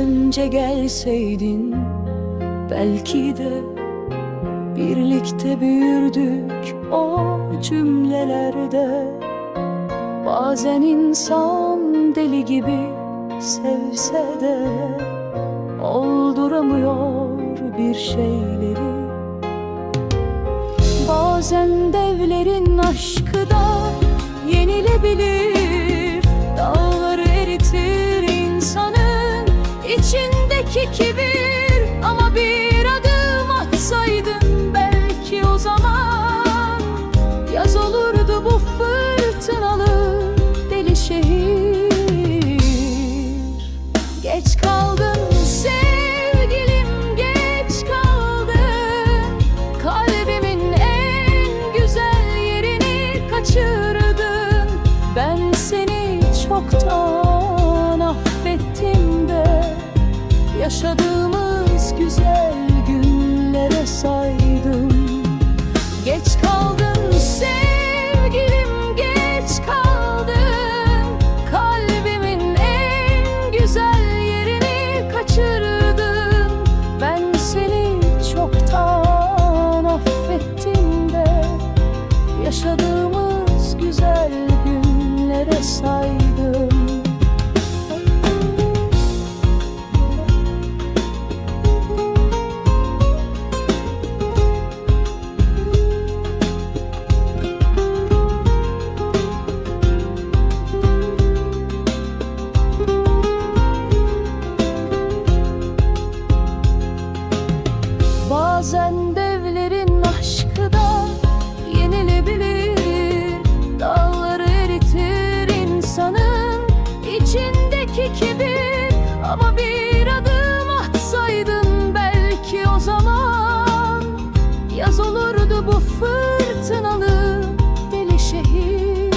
önce gelseydin belki de birlikte büyürdük o cümlelerde. Bazen insan deli gibi sevse de olduramıyor bir şeyleri. Bazen devlerin aşkı da yenilebilir kaçırdın. Ben seni çoktan affettim de Yaşadığımız güzel Yaşadığımız güzel günlere saydım. Bazen devlerin Ama bir adım atsaydın belki o zaman. Yaz olurdu bu fırtınalı deli şehir.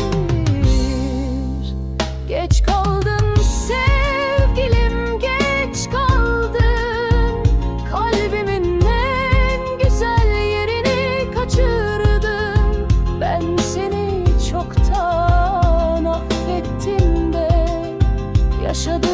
Geç kaldın sevgilim geç kaldın. Kalbimin en güzel yerini kaçırdın. Ben seni çoktan affettim de yaşadım